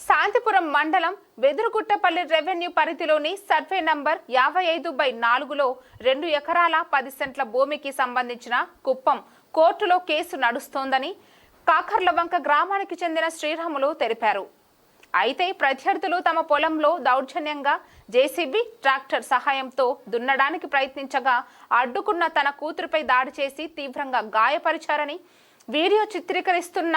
శాంతిపురం మండలం వెదురుగుట్టపల్లి రెవెన్యూ పరిధిలోని survey number యాభై ఐదు బై నాలుగులో రెండు ఎకరాల పది సెంట్ల భూమికి సంబంధించిన కుప్పం కోర్టులో కేసు నడుస్తోందని కాకర్లవంక గ్రామానికి చెందిన శ్రీరాములు తెలిపారు. అయితే ప్రత్యర్థులు తమ పొలంలో దౌర్జన్యంగా జేసీబీ ట్రాక్టర్ సహాయంతో దున్నడానికి ప్రయత్నించగా అడ్డుకున్న తన కూతురుపై దాడి చేసి తీవ్రంగా గాయపరిచారని వీడియో చిత్రీకరిస్తున్న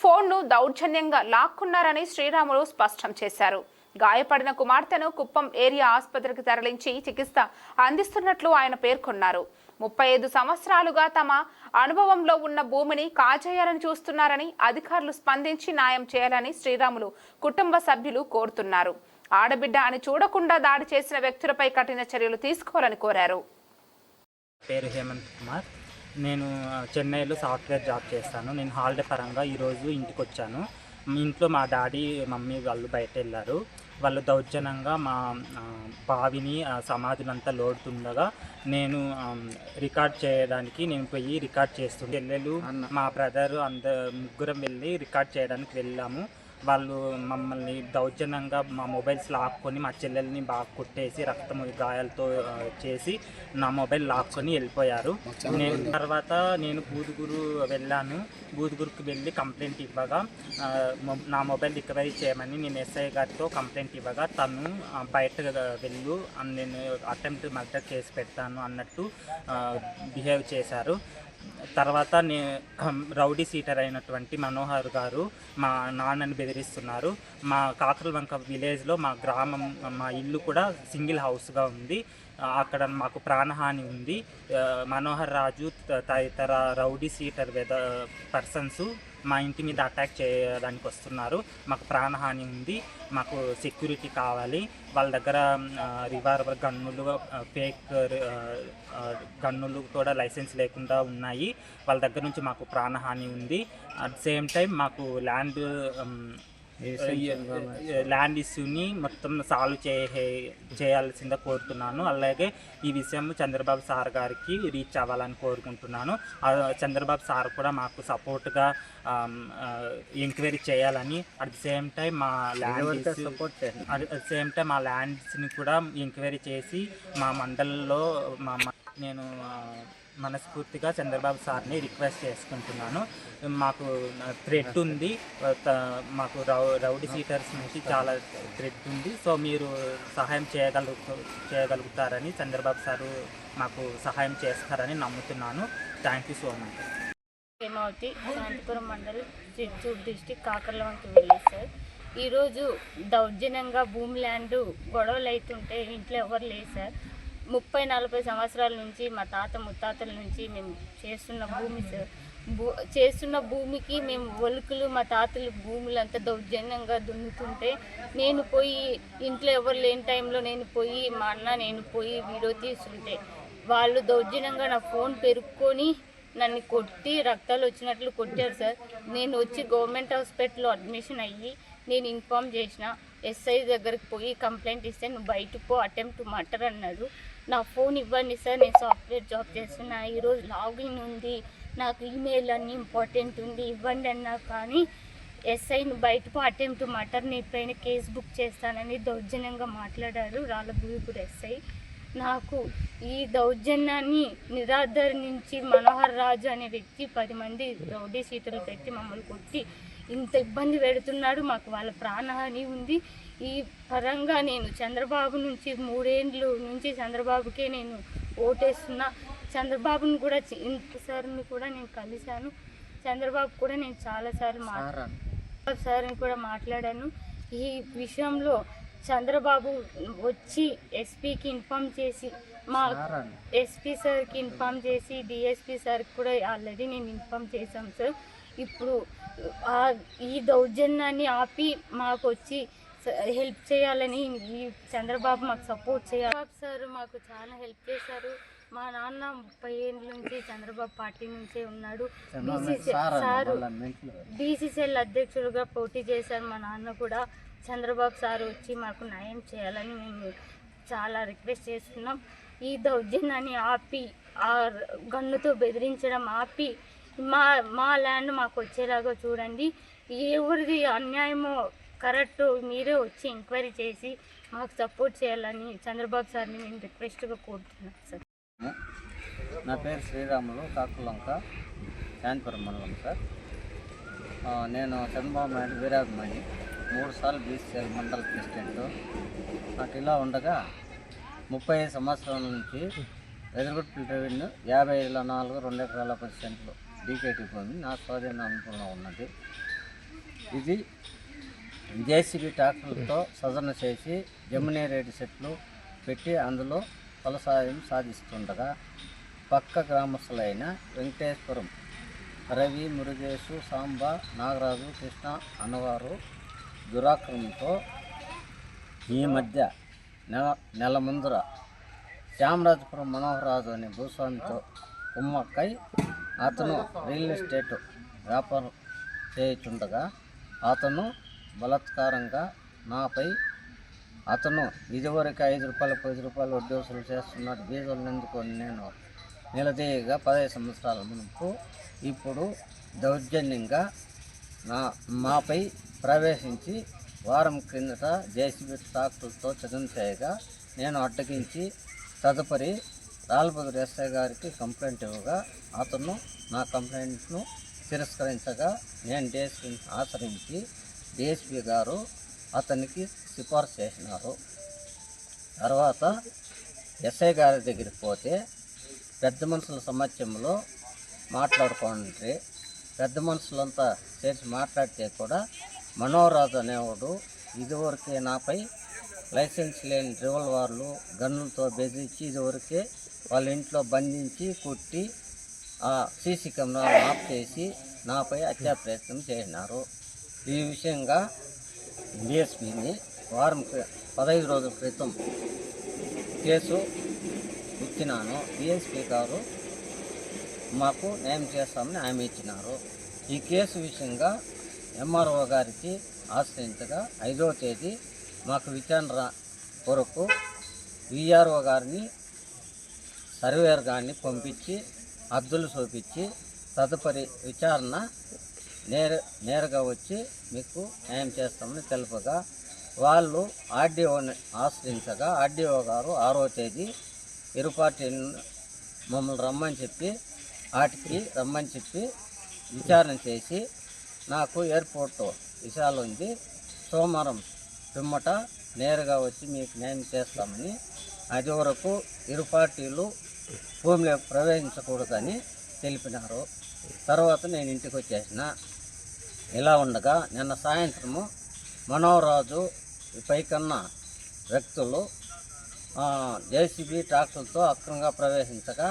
ఫోన్ను దౌర్జన్యంగా లాక్కున్నారని శ్రీరాములు స్పష్టం చేశారు. గాయపడిన కుమార్తెను కుప్పం ఏరియా ఆసుపత్రికి తరలించి చికిత్స అందిస్తున్నట్లు ఆయన పేర్కొన్నారు. ముప్పై ఐదు సంవత్సరాలుగా తమ అనుభవంలో ఉన్న భూమిని కాజేయాలని చూస్తున్నారని అధికారులు స్పందించి న్యాయం చేయాలని శ్రీరాములు కుటుంబ సభ్యులు కోరుతున్నారు. ఆడబిడ్డ అని చూడకుండా దాడి చేసిన వ్యక్తులపై కఠిన చర్యలు తీసుకోవాలని కోరారు. పేరు హేమంత్ కుమార్. నేను చెన్నైలో సాఫ్ట్వేర్ జాబ్ చేస్తాను. నేను హాలిడే పరంగా ఈరోజు ఇంటికి వచ్చాను ఇంట్లో మా డాడీ మమ్మీ వాళ్ళు బయట వెళ్ళారు వాళ్ళు దౌర్జన్యంగా మా బావిని ఆ, సమాధులంతా లోడుతుండగా నేను రికార్డ్ చేయడానికి నేను పోయి రికార్డ్ చేస్తుండే. చెల్లెలు మా బ్రదర్ అంద ముగ్గురం వెళ్ళి రికార్డ్ చేయడానికి వెళ్ళాము. వాళ్ళు మమ్మల్ని దౌర్జన్యంగా మా మొబైల్స్ లాక్కొని మా చెల్లెల్ని బాగా కొట్టేసి రక్తం గాయాలతో చేసి నా మొబైల్ లాక్కొని వెళ్ళిపోయారు. నేను తర్వాత నేను బూదుగురు వెళ్ళాను. బూదుగురికి వెళ్ళి కంప్లైంట్ ఇవ్వగా మొ- నా మొబైల్ రికవరీ చేయమని నేను ఎస్ఐ గారితో కంప్లైంట్ ఇవ్వగా తను బయట వెళ్ళు నేను అటెంప్ట్ మర్డర్ కేసు పెడతాను అన్నట్టు బిహేవ్ చేశారు. తర్వాత నే రౌడీ సీటర్ అయినటువంటి మనోహర్ గారు మా నాన్నని బెదిరిస్తున్నారు. మా కాకరవంక విలేజ్లో మా గ్రామం మా ఇల్లు కూడా సింగిల్ హౌస్గా ఉంది. అక్కడ మాకు ప్రాణహాని ఉంది. మనోహర్ రాజు తదితర రౌడీ సీటర్ వెద పర్సన్స్ మా ఇంటి మీద అటాక్ చేయడానికి వస్తున్నారు. మాకు ప్రాణహాని ఉంది. మాకు సెక్యూరిటీ కావాలి. వాళ్ళ దగ్గర రివాల్వర్ గన్నులు ఫేక్ గన్నులు కూడా లైసెన్స్ లేకుండా ఉన్నాయి. వాళ్ళ దగ్గర నుంచి మాకు ప్రాణహాని ఉంది. అట్ సేమ్ టైం మాకు ల్యాండ్ ల్యాండ్ ఇష్యూని మొత్తం సాల్వ్ చే చేయాల్సిందే కోరుతున్నాను. అలాగే ఈ విషయం చంద్రబాబు సార్ గారికి రీచ్ అవ్వాలని కోరుకుంటున్నాను. చంద్రబాబు సార్ కూడా మాకు సపోర్ట్గా ఎంక్వైరీ చేయాలని అట్ ది సేమ్ టైం మా land at the same time మా ల్యాండ్స్ని కూడా ఎంక్వైరీ చేసి మా మండలంలో మా నేను మనస్ఫూర్తిగా చంద్రబాబు సార్ని రిక్వెస్ట్ చేసుకుంటున్నాను. మాకు థ్రెడ్ ఉంది. త- మాకు రౌ రౌడీ సీటర్స్ నుంచి చాలా థ్రెడ్ ఉంది. సో మీరు సహాయం చేయగలు చేయగలుగుతారని చంద్రబాబు సారు మాకు సహాయం చేస్తారని నమ్ముతున్నాను. Thank you so much. Hemavathi Santhipuram mandal Chittoor district Kakarlavanki వెళ్ళి సార్. ఈరోజు దౌర్జన్యంగా భూమి ల్యాండ్ గొడవలు అవుతుంటే ఇంట్లో ఎవరు లేరు సార్. ముప్పై నలభై సంవత్సరాల నుంచి మా తాత ముత్తాతల నుంచి మేము చేస్తున్న భూమి సార్ భూ చేస్తున్న భూమికి మేము ఒలుకులు మా తాతలు భూములంతా దౌర్జన్యంగా దున్నుతుంటే నేను పోయి ఇంట్లో ఎవరు లేని టైంలో నేను పోయి మా అన్న నేను పోయి వీడియో తీస్తుంటే వాళ్ళు దౌర్జన్యంగా నా ఫోన్ పెరుక్కొని నన్ను కొట్టి రక్తాలు వచ్చినట్లు కొట్టారు సార్. నేను వచ్చి గవర్నమెంట్ హాస్పిటల్లో అడ్మిషన్ అయ్యి నేను ఇన్ఫామ్ చేసిన ఎస్ఐ దగ్గరికి పోయి కంప్లైంట్ ఇస్తే నువ్వు బయటకు పో అటెంప్ట్ మటర్ అన్నారు. నా ఫోన్ ఇవ్వండి సార్ నేను సాఫ్ట్వేర్ జాబ్ చేస్తున్నా ఈరోజు లాగిన్ ఉంది నాకు ఈమెయిల్ అన్ని ఇంపార్టెంట్ ఉంది ఇవ్వండి అన్నా కానీ ఎస్ఐని బయటకు అటెంప్ట్ మటర్ నీ పైన కేసు బుక్ చేస్తానని దౌర్జన్యంగా మాట్లాడారు రాళ్ళబూగుడు ఎస్ఐ. నాకు ఈ దౌర్జన్యాన్ని నిరాదరించి మనోహర్ రాజు అనే వ్యక్తి పది మంది రౌడీ సీటర్లు పెట్టి మమ్మల్ని కొట్టి ఇంత ఇబ్బంది పెడుతున్నాడు మాకు వాళ్ళ ప్రాణహాని ఉంది. ఈ పరంగా నేను చంద్రబాబు నుంచి మూడేండ్లు నుంచి చంద్రబాబుకే నేను ఓటేస్తున్నా. చంద్రబాబుని కూడా సార్ని కూడా నేను కలిశాను. చంద్రబాబు కూడా నేను చాలాసార్లు మాట్లాడాను సార్ని కూడా మాట్లాడాను. ఈ విషయంలో చంద్రబాబు వచ్చి ఎస్పీకి ఇన్ఫామ్ చేసి మా ఎస్పీ సార్కి ఇన్ఫామ్ చేసి డిఎస్పీ సార్కి కూడా ఆల్రెడీ నేను ఇన్ఫామ్ చేశాం సార్. ఇప్పుడు ఈ దౌర్జన్యాన్ని ఆపి మాకు వచ్చి హెల్ప్ చేయాలని ఈ చంద్రబాబు మాకు సపోర్ట్ చేయాలి. సార్ మాకు చాలా హెల్ప్ చేశారు. మా నాన్న ముప్పై ఏళ్ళ నుంచి చంద్రబాబు పార్టీ నుంచే ఉన్నాడు. బీసీసీ సారు బీసీసీఎల్ అధ్యక్షుడిగా పోటీ చేశారు. మా నాన్న కూడా చంద్రబాబు సార్ వచ్చి మాకు న్యాయం చేయాలని మేము చాలా రిక్వెస్ట్ చేస్తున్నాం. ఈ దౌర్జన్యాన్ని ఆపి ఆ గన్నుతో బెదిరించడం ఆపి మా మా ల్యాండ్ మాకు వచ్చేలాగా చూడండి. ఎవరిది అన్యాయమో కరెక్ట్ మీరే వచ్చి ఎంక్వైరీ చేసి మాకు సపోర్ట్ చేయాలని చంద్రబాబు సార్ని నేను రిక్వెస్ట్గా కోరుతున్నాను సార్. నా పేరు శ్రీరాములు కాకులంక శాంతిపురం మండలం సార్. నేను చంద్రబాబు నాయుడు వీరాభిమాని మూడు సార్లు బీసీఎల్ మండల ప్రెసిడెంట్. నాకు ఇలా ఉండగా ముప్పై ఐదు సంవత్సరాల నుంచి ఎదురుగుట్టు రెవెన్యూ యాభై ఐదుల నాలుగు రెండు ఎకరాల పది సెంట్లు. డీకేటీ భూమి నా స్వాధీన స్వాధీనంలో ఉన్నది. ఇది జేసీబీ ట్రాక్టర్లతో సదరణ చేసి జమునేరేడి సెట్లు పెట్టి అందులో ఫలసాయం సాధిస్తుండగా పక్క గ్రామస్తులైన వెంకటేశ్వరం రవి మురుగేశు సాంబ నాగరాజు కృష్ణ అన్నవారు దురాక్రమంతో ఈ మధ్య నెల నెల ముందర శ్యామరాజపురం మనోహరరాజు అనే భూస్వామితో కుమ్మక్కై అతను రియల్ ఎస్టేట్ వ్యాపారం చేయుచుండగా అతను బలాత్కారంగా నాపై అతను ఇదివరకు ఐదు రూపాయలు పది రూపాయలు వడ్డీ వసూలు చేస్తున్నాడు బీజాలు ఎందుకు నేను నిలదీయగా పదహైదు సంవత్సరాల మునుపు ఇప్పుడు దౌర్జన్యంగా నా మాపై ప్రవేశించి వారం క్రిందట జేసీబీ ట్రాక్టర్తో చదును చేయగా నేను అడ్డగించి తదుపరి రాల్బదురు ఎస్ఐ గారికి కంప్లైంట్ ఇవ్వగా అతను నా కంప్లైంట్ను తిరస్కరించగా నేను డిఎస్పీని ఆచరించి డిఎస్పీ గారు అతనికి సిఫార్సు చేసినారు. తర్వాత ఎస్ఐ గారి దగ్గరికి పోతే పెద్ద మనుషుల సమక్షంలో మాట్లాడుకోండి. పెద్ద మనుషులంతా చేసి మాట్లాడితే కూడా మనోరాజు అనేవాడు ఇదివరకే నాపై లైసెన్స్ లేని రివల్వర్లు గన్నులతో బెదిరించి ఇదివరకే వాళ్ళ ఇంట్లో బంధించి కుట్టి ఆ సీసీ కెమెరాను ఆఫ్ చేసి నాపై హత్యా ప్రయత్నం చేసినారు. ఈ విషయంగా డిఎస్పీని వారం పదహైదు రోజుల క్రితం కేసు ఇచ్చినాను డిఎస్పీ గారు మాకు న్యాయం చేస్తామని హామీ ఇచ్చినారు. ఈ కేసు విషయంగా ఎంఆర్ఓ గారికి ఆశ్రయించగా ఐదవ తేదీ మాకు విచారణ కొరకు విఆర్ఓ గారిని సర్వేయర్ గారిని పంపించి అద్దులు చూపించి తదుపరి విచారణ నేర నేరుగా వచ్చి మీకు న్యాయం చేస్తామని తెలుపగా వాళ్ళు ఆర్డీఓని ఆశ్రయించగా ఆర్డీఓ గారు ఆరో తేదీ ఇరు పార్టీ మమ్మల్ని రమ్మని చెప్పి వాటికి రమ్మని చెప్పి విచారణ చేసి నాకు ఎయిర్పోర్ట్ విషయాలు ఉంది సోమవారం పిమ్మట నేరుగా వచ్చి మీకు న్యాయం చేస్తామని అది వరకు ఇరు పార్టీలు భూమిలో ప్రవేశించకూడదని తెలిపినారు. తర్వాత నేను ఇంటికి వచ్చేసిన. ఇలా ఉండగా నిన్న సాయంత్రము మనోరాజు ఈ పైకన్న వ్యక్తులు జేసీబీ ట్రాక్టర్తో అక్రమంగా ప్రవేశించగా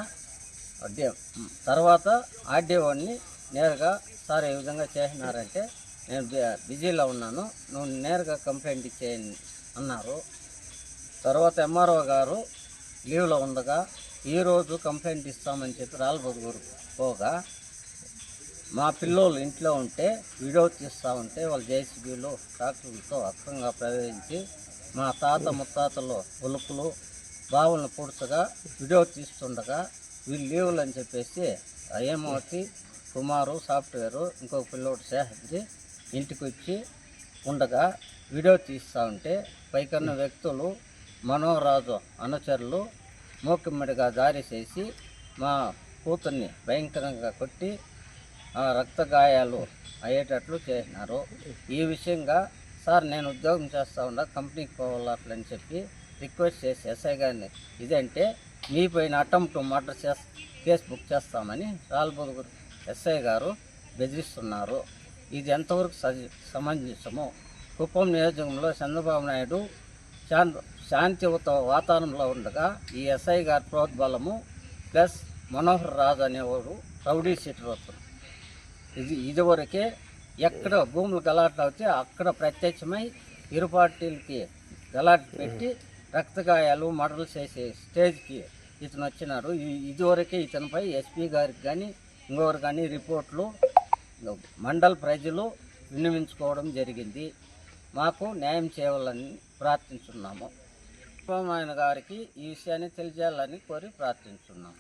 తర్వాత ఆర్డీఓని నేరుగా సార్ ఈ విధంగా చేసినారంటే నేను బిజీలో ఉన్నాను నువ్వు నేరుగా కంప్లైంట్ ఇచ్చేయండి అన్నారు. తర్వాత ఎంఆర్ఓ గారు లీవ్లో ఉండగా ఈరోజు కంప్లైంట్ ఇస్తామని చెప్పి రాళ్ళబొదుగురు పోగా మా పిల్లోళ్ళు ఇంట్లో ఉంటే వీడియో తీస్తూ ఉంటే వాళ్ళు జేసీబీలు ట్రాక్టర్లతో అక్రంగా ప్రవేశించి మా తాత ముత్తాతలు ఉలుపులు బావులను పూడ్చగా వీడియో తీస్తుండగా వీళ్ళు లీవులు అని చెప్పేసి హేమావతి కుమారు సాఫ్ట్వేరు ఇంకొక పిల్లోడు సేహద్రి ఇంటికి వచ్చి ఉండగా వీడియో తీస్తూ ఉంటే పైకన్న వ్యక్తులు మనోరాజు అనుచరులు మూకిమ్మడిగా దారి చేసి మా కూతుర్ని భయంకరంగా కొట్టి ఆ రక్త గాయాలు అయ్యేటట్లు చేసినారు. ఈ విషయంగా సార్ నేను ఉద్యోగం చేస్తా ఉండా కంపెనీకి పోవాలని చెప్పి రిక్వెస్ట్ చేసి ఎస్ఐ గారిని ఇదంటే మీ పైన అటెంప్ట్ మర్డర్ చేస్ కేసు బుక్ చేస్తామని రాల్బొదుగురు ఎస్ఐ గారు బెదిరిస్తున్నారు. ఇది ఎంతవరకు సమంజసము? కుప్పం నియోజకంలో చంద్రబాబు నాయుడు చాంద్ర శాంతియుత వాతావరణంలో ఉండగా ఈ ఎస్ఐ గారి ప్రోద్బలము ప్లస్ మనోహర్ రాజు అనేవాడు రౌడీ సీటర్ వస్తుంది ఇది ఇదివరకే ఎక్కడ భూములు గలాట్లు అవుతే అక్కడ ప్రత్యక్షమై ఇరు పార్టీలకి గలాట్ పెట్టి రక్తగాయాలు మడలు చేసే స్టేజ్కి ఇతను వచ్చినాడు. ఇదివరకే ఇతనిపై ఎస్పీ గారికి కానీ ఇంకొకరు కానీ రిపోర్ట్లు మండల ప్రజలు విన్నవించుకోవడం జరిగింది. మాకు న్యాయం చేయాలని ప్రార్థించున్నాము. ఆయన గారికి ఈ విషయాన్ని తెలియజేయాలని కోరి ప్రార్థించున్నాం.